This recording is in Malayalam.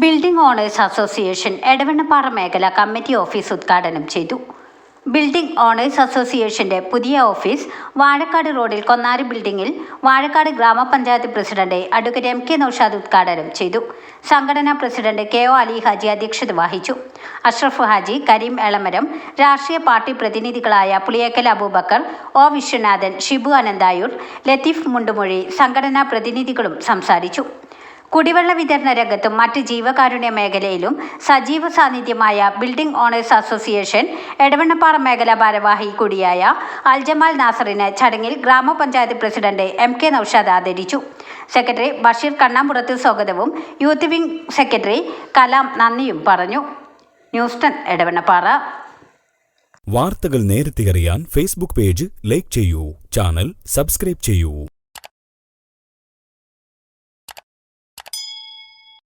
ബിൽഡിംഗ് ഓണേഴ്സ് അസോസിയേഷൻ എടവണ്ണപ്പാറ മേഖല കമ്മിറ്റി ഓഫീസ് ഉദ്ഘാടനം ചെയ്തു. ബിൽഡിംഗ് ഓണേഴ്സ് അസോസിയേഷന്റെ പുതിയ ഓഫീസ് വാഴക്കാട് റോഡിൽ കൊന്നാരി ബിൽഡിംഗിൽ വാഴക്കാട് ഗ്രാമപഞ്ചായത്ത് president advocate M K Naushad ഉദ്ഘാടനം ചെയ്തു. സംഘടനാ president K O Ali Haji അധ്യക്ഷത വഹിച്ചു. അഷ്റഫ് ഹാജി കരീം എളമരം രാഷ്ട്രീയ പാർട്ടി പ്രതിനിധികളായ പുളിയേക്കൽ അബൂബക്കർ ഒ വിശ്വനാഥൻ ഷിബു അനന്തായൂർ ലത്തീഫ് മുണ്ടുമൊഴി സംഘടനാ പ്രതിനിധികളും സംസാരിച്ചു. കുടിവെള്ള വിതരണ രംഗത്തും മറ്റ് ജീവകാരുണ്യ മേഖലയിലും സജീവ സാന്നിധ്യമായ ബിൽഡിംഗ് ഓണേഴ്സ് അസോസിയേഷൻ എടവണ്ണപ്പാറ മേഖല ഭാരവാഹി കൂടിയായ അൽജമാൽ നാസറിന് ചടങ്ങിൽ ഗ്രാമപഞ്ചായത്ത് പ്രസിഡന്റ് എം കെ നൌഷാദ് ആദരിച്ചു. സെക്രട്ടറി ബഷീർ കണ്ണാമ്പുറത്ത് സ്വാഗതവും യൂത്ത് വിംഗ് സെക്രട്ടറി കലാം നന്ദിയും പറഞ്ഞു. News ten Edavannappara. വാർത്തകൾ നേരത്തെ അറിയാൻ ഫേസ്ബുക്ക് പേജ് ലൈക്ക് ചെയ്യൂ ചാനൽ സബ്സ്ക്രൈബ് ചെയ്യൂ.